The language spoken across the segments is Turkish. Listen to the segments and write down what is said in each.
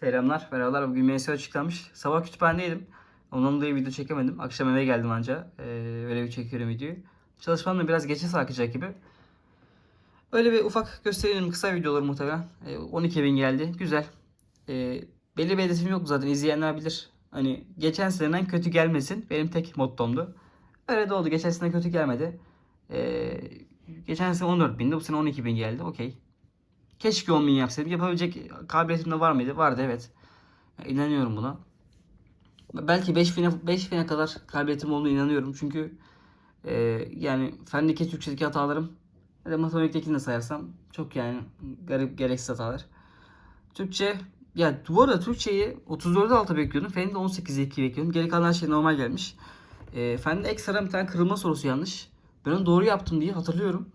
Selamlar, merhabalar. Bugün MSU açıklanmış. Sabah kütüphanedeydim. Ondan dolayı video çekemedim. Akşam eve geldim anca. Ee, öyle bir çekiyorum videoyu. Çalışmam da biraz geçe sarkacak gibi. Öyle bir ufak gösterelim. Kısa videolar muhtemelen. Ee, 12 bin geldi. Güzel. Ee, belli bir hedefim yok zaten. İzleyenler bilir. Hani geçen seneden kötü gelmesin. Benim tek mottomdu. Öyle de oldu. Geçen sene kötü gelmedi. Ee, geçen sene 14 bindi. Bu sene 12 bin geldi. Okey. Keşke 10 bin yapsaydım. Yapabilecek kabiliyetim de var mıydı? Vardı evet. İnanıyorum buna. Belki 5 bine, 5 bine kadar kabiliyetim olduğunu inanıyorum. Çünkü e, yani fendeki Türkçedeki hatalarım ya da matematiktekini de sayarsam çok yani garip gereksiz hatalar. Türkçe ya bu arada Türkçeyi 34'e alta bekliyordum. Fende 18'e 2 bekliyordum. Geri kalan şey normal gelmiş. E, fende ekstra bir tane kırılma sorusu yanlış. Ben onu doğru yaptım diye hatırlıyorum.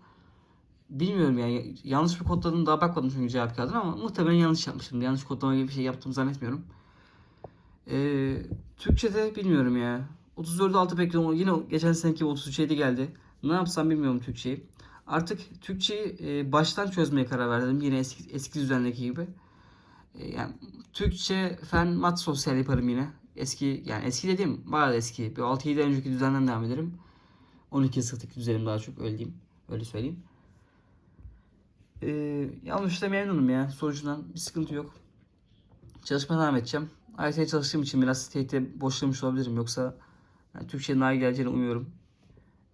Bilmiyorum yani yanlış bir kodladığını daha bakmadım çünkü cevap kağıdına ama muhtemelen yanlış yapmışım. Yanlış kodlama gibi bir şey yaptığımı zannetmiyorum. Ee, Türkçe'de bilmiyorum ya. 34'e 6 bekliyorum. Yine geçen seneki 37 geldi. Ne yapsam bilmiyorum Türkçeyi. Artık Türkçeyi e, baştan çözmeye karar verdim. Yine eski, eski düzendeki gibi. E, yani Türkçe, fen, mat, sosyal yaparım yine. Eski yani eski dediğim bayağı eski. Bir 6-7 önceki düzenden devam ederim. 12 sınıftaki düzenim daha çok öyle diyeyim. Öyle söyleyeyim. Ee, yanlış da memnunum ya. Sonucundan bir sıkıntı yok. Çalışmaya devam edeceğim. IT'ye çalıştığım için biraz TYT boşlamış olabilirim. Yoksa yani Türkçe'nin daha geleceğini umuyorum.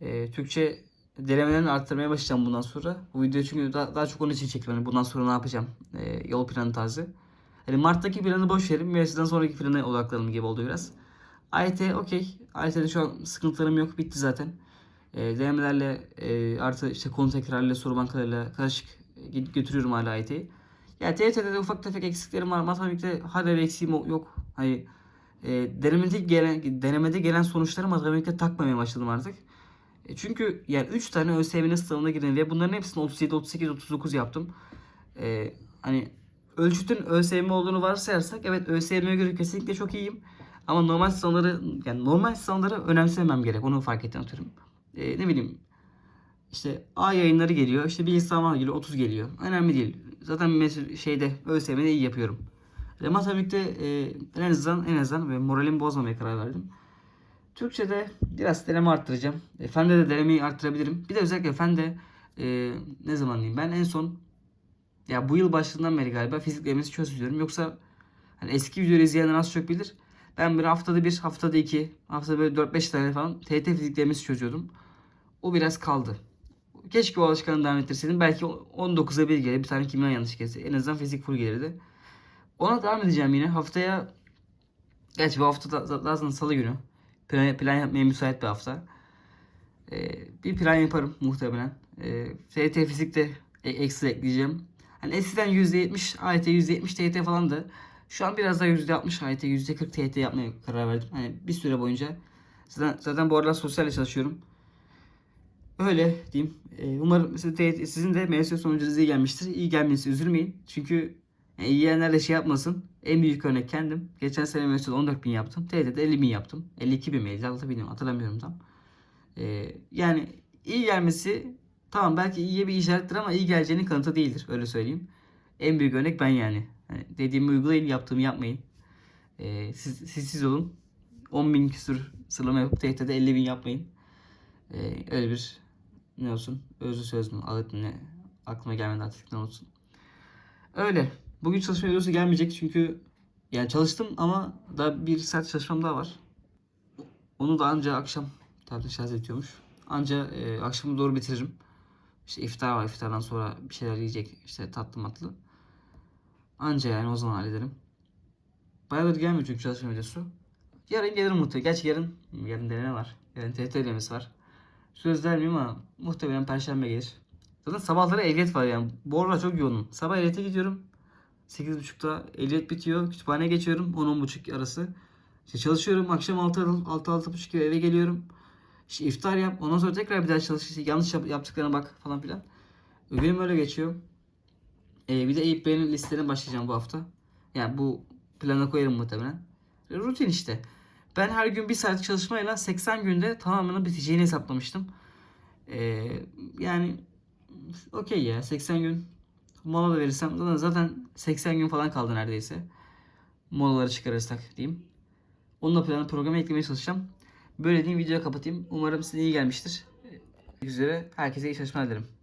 Ee, Türkçe denemelerini arttırmaya başlayacağım bundan sonra. Bu videoyu çünkü daha, daha çok onun için çektim. Hani bundan sonra ne yapacağım? Ee, yol planı tarzı. Hani Mart'taki planı boş verin. Mevsimden sonraki plana odaklanalım gibi oldu biraz. AYT okey. AYT'de şu an sıkıntılarım yok. Bitti zaten. E, denemelerle e, artı işte konu tekrarıyla soru bankalarıyla karışık götürüyorum hala AYT'yi. Ya TYT'de de ufak tefek eksiklerim var. Matematikte hala bir eksiğim yok. Hani e, denemede gelen denemede gelen sonuçları matematikte takmamaya başladım artık. E, çünkü yani 3 tane ÖSYM'nin sınavına girdim ve bunların hepsini 37, 38, 39 yaptım. E, hani ölçütün ÖSYM olduğunu varsayarsak evet ÖSYM'ye göre kesinlikle çok iyiyim. Ama normal sınavları yani normal sınavları önemsemem gerek. Onu fark ettim atıyorum. E, ne bileyim işte A yayınları geliyor. İşte bir İslam'a geliyor. 30 geliyor. Önemli değil. Zaten mes- şeyde ÖSYM'de iyi yapıyorum. Ve matematikte e, en azından en azından ve moralimi bozmamaya karar verdim. Türkçe'de biraz deneme arttıracağım. E, fende de denemeyi arttırabilirim. Bir de özellikle fende e, ne zaman diyeyim ben en son ya bu yıl başından beri galiba fizik denemesi çözüyorum. Yoksa hani eski videoları izleyenler az çok bilir. Ben bir haftada bir, haftada iki, haftada böyle 4-5 tane falan TET fizik çözüyordum. O biraz kaldı. Keşke o alışkanlığı devam ettirseydim. Belki 19'a bir gelir. Bir tane kimya yanlış gelse. En azından fizik full gelirdi. Ona devam edeceğim yine. Haftaya Gerçi bu hafta da zaten salı günü. Plan, plan yapmaya müsait bir hafta. Ee, bir plan yaparım muhtemelen. Ee, TYT fizikte e, ekstra ekleyeceğim. Hani eskiden %70 AYT %70 TYT falandı. Şu an biraz daha %60 AYT %40 TYT yapmaya karar verdim. Hani bir süre boyunca. Zaten, zaten bu aralar sosyalle çalışıyorum. Öyle diyeyim. Ee, umarım sizin de MSU sonucunuz iyi gelmiştir. İyi gelmesi üzülmeyin. Çünkü yani yiyenler de şey yapmasın. En büyük örnek kendim. Geçen sene MSU'da 14 bin yaptım. TYT'de 50 bin yaptım. 52 bin mi 56 bin hatırlamıyorum tam. Ee, yani iyi gelmesi tamam belki iyiye bir işarettir ama iyi geleceğinin kanıtı değildir. Öyle söyleyeyim. En büyük örnek ben yani. Hani dediğimi uygulayın yaptığımı yapmayın. Ee, siz, siz siz olun. 10 bin küsur sıralama yapıp TYT'de 50 bin yapmayın. Ee, öyle bir ne olsun özlü söz mü alıp ne aklıma gelmedi artık ne olsun. Öyle. Bugün çalışma videosu gelmeyecek çünkü yani çalıştım ama daha bir saat çalışmam daha var. Onu da anca akşam tabii şarj ediyormuş. Anca e, akşamı doğru bitiririm. İşte iftar var. iftardan sonra bir şeyler yiyecek. işte tatlı matlı. Anca yani o zaman hallederim. Bayağıdır gelmiyor çünkü çalışma videosu. Yarın gelirim muhtemelen. Gerçi yarın, yarın deneme var. Yarın TRT var. Söz vermiyorum ama muhtemelen perşembe gelir. Zaten sabahları ehliyet var yani. Bu aralar çok yoğunum. Sabah ehliyete gidiyorum. 8.30'da ehliyet bitiyor. Kütüphaneye geçiyorum. 10-10.30 arası. İşte çalışıyorum. Akşam 6-6.30 gibi eve geliyorum. İşte iftar yap. Ondan sonra tekrar bir daha çalış. İşte yanlış yap- yaptıklarına bak falan filan. Günüm öyle geçiyor. Ee, bir de Eyüp Bey'in listelerine başlayacağım bu hafta. Yani bu plana koyarım muhtemelen. Rutin işte. Ben her gün bir saat çalışmayla 80 günde tamamını biteceğini hesaplamıştım. Ee, yani okey ya 80 gün mola da verirsem zaten, zaten 80 gün falan kaldı neredeyse. molaları çıkarırsak diyeyim. Onunla planı programa eklemeye çalışacağım. Böyle diyeyim videoyu kapatayım. Umarım size iyi gelmiştir. Üzere. Herkese iyi çalışmalar dilerim.